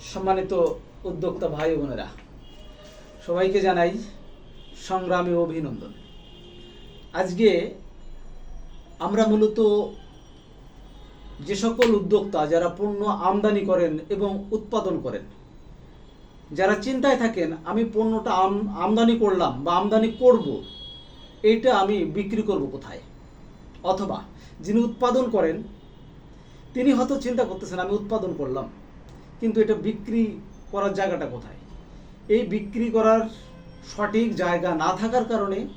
সম্মানিত উদ্যোক্তা ভাই বোনেরা, সবাইকে জানাই সংগ্রামী অভিনন্দন। আজকে আমরা মূলত যে সকল উদ্যোক্তা যারা পণ্য আমদানি করেন এবং উৎপাদন করেন, যারা চিন্তায় থাকেন, আমি পণ্যটা আম- আমদানি করলাম বা আমদানি করব, এটা আমি বিক্রি করব কোথায়? অথবা যিনি উৎপাদন করেন, তিনি হয়তো চিন্তা করতেছেন, আমি উৎপাদন করলাম। কিন্তু এটা বিক্রি করার জায়গাটা কোথায়? এই বিক্রি করার সঠিক জায়গা না থাকার কারণে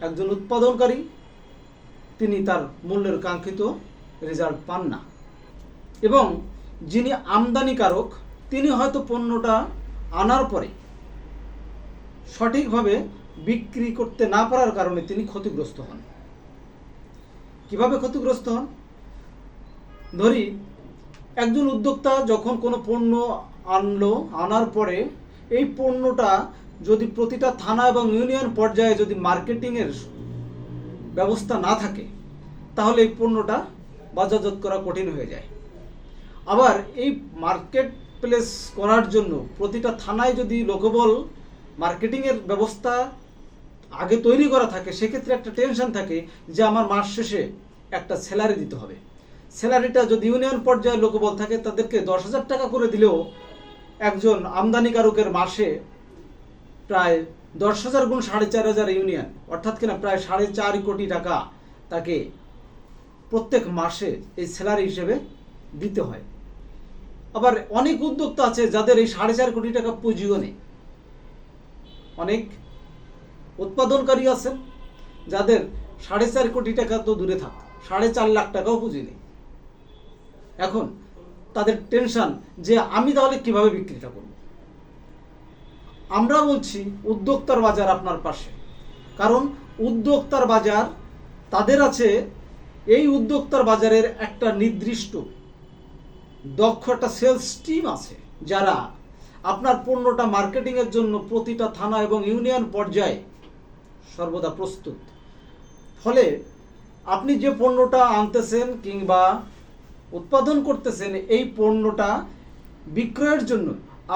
একজন উৎপাদনকারী তিনি তার মূল্যের কাঙ্ক্ষিত রেজাল্ট পান না। এবং যিনি আমদানিকারক, তিনি হয়তো পণ্যটা আনার পরে সঠিকভাবে বিক্রি করতে না পারার কারণে তিনি ক্ষতিগ্রস্ত হন। কীভাবে ক্ষতিগ্রস্ত হন? ধরি একজন উদ্যোক্তা যখন কোনো পণ্য আনলো, আনার পরে এই পণ্যটা যদি প্রতিটা থানা এবং ইউনিয়ন পর্যায়ে যদি মার্কেটিংয়ের ব্যবস্থা না থাকে, তাহলে এই পণ্যটা বাজারজাত করা কঠিন হয়ে যায়। আবার এই মার্কেট প্লেস করার জন্য প্রতিটা থানায় যদি লোকবল মার্কেটিংয়ের ব্যবস্থা আগে তৈরি করা থাকে, সেক্ষেত্রে একটা টেনশন থাকে যে আমার মাস শেষে একটা স্যালারি দিতে হবে। স্যালারিটা যদি ইউনিয়ন পর্যায়ে লোকবল থাকে, তাদেরকে দশ হাজার টাকা করে দিলেও একজন আমদানিকারকের মাসে প্রায় দশ হাজার গুণ সাড়ে চার হাজার ইউনিয়ন, অর্থাৎ কিনা প্রায় সাড়ে চার কোটি টাকা তাকে প্রত্যেক মাসে এই স্যালারি হিসেবে দিতে হয়। আবার অনেক উদ্যোক্তা আছে যাদের এই সাড়ে চার কোটি টাকা পুঁজিও নেই। অনেক উৎপাদনকারী আছেন যাদের সাড়ে চার কোটি টাকা তো দূরে থাক, সাড়ে চার লাখ টাকাও পুঁজি নেই। এখন তাদের টেনশন যে আমি তাহলে কীভাবে বিক্রিটা করব? আমরা বলছি উদ্যোক্তার বাজার আপনার পাশে। কারণ উদ্যোক্তার বাজার তাদের আছে, এই উদ্যোক্তার বাজারের একটা নির্দিষ্ট দক্ষ একটা সেলস টিম আছে যারা আপনার পণ্যটা মার্কেটিংয়ের জন্য প্রতিটা থানা এবং ইউনিয়ন পর্যায়ে সর্বদা প্রস্তুত। ফলে আপনি যে পণ্যটা আনতেছেন কিংবা উৎপাদন করতেছেন এই পণ্যটা বিক্রয়ের জন্য।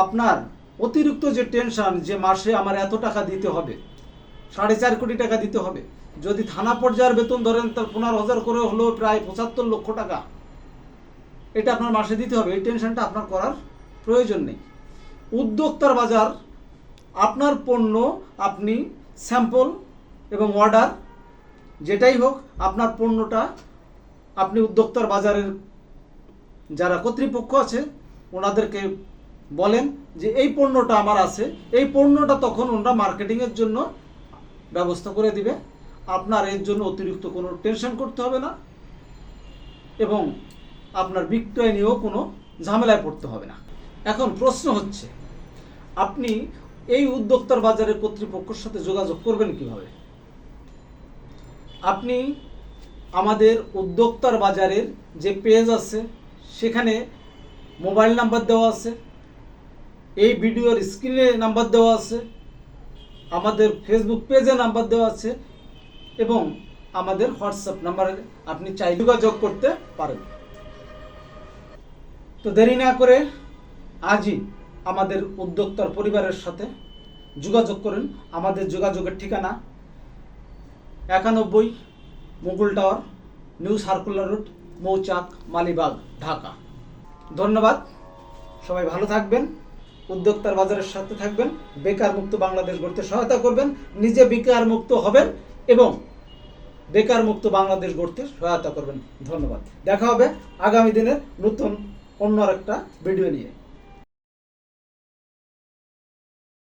আপনার অতিরিক্ত যে টেনশন যে মাসে আমার এত টাকা দিতে হবে, সাড়ে চার কোটি টাকা দিতে হবে, যদি থানা পর্যায়ের বেতন ধরেন তার পনেরো হাজার করে হলো প্রায় পঁচাত্তর লক্ষ টাকা, এটা আপনার মাসে দিতে হবে, এই টেনশনটা আপনার করার প্রয়োজন নেই। উদ্যোক্তার বাজার, আপনার পণ্য আপনি স্যাম্পল এবং অর্ডার, যেটাই হোক, আপনার পণ্যটা আপনি উদ্যোক্তার বাজারের যারা কর্তৃপক্ষ আছে, ওনাদেরকে বলেন যে এই পণ্যটা আমার আছে। এই পণ্যটা তখন ওনারা মার্কেটিংয়ের জন্য ব্যবস্থা করে দিবে। আপনার এর জন্য অতিরিক্ত কোনো টেনশন করতে হবে না এবং আপনার বিক্রয় নিয়েও কোনো ঝামেলায় পড়তে হবে না। এখন প্রশ্ন হচ্ছে, আপনি এই উদ্যোক্তার বাজারের কর্তৃপক্ষের সাথে যোগাযোগ করবেন কীভাবে? আপনি আমাদের উদ্যোক্তার বাজারের যে পেজ আছে সেখানে মোবাইল নাম্বার দেওয়া আছে, এই ভিডিওর স্ক্রিনে নাম্বার দেওয়া আছে, আমাদের ফেসবুক পেজে নাম্বার দেওয়া আছে এবং আমাদের হোয়াটসঅ্যাপ নাম্বারে আপনি চাই যোগাযোগ করতে পারেন। তো দেরি না করে আজই আমাদের উদ্যোক্তার পরিবারের সাথে যোগাযোগ করুন। আমাদের যোগাযোগের ঠিকানা একানব্বই Mukul tower, new circular road Mouchak, Malibagh, Dhaka. ধন্যবাদ। সবাই ভালো থাকবেন, উদ্যোক্তার বাজারের সাথে থাকবেন, বেকার মুক্ত বাংলাদেশ গড়তে সহায়তা করবেন, নিজে বেকার মুক্ত হবেন এবং বেকার মুক্ত বাংলাদেশ গড়তে সহায়তা করবেন। ধন্যবাদ। দেখা হবে আগামী দিনের নতুন অন্য একটা ভিডিও নিয়ে।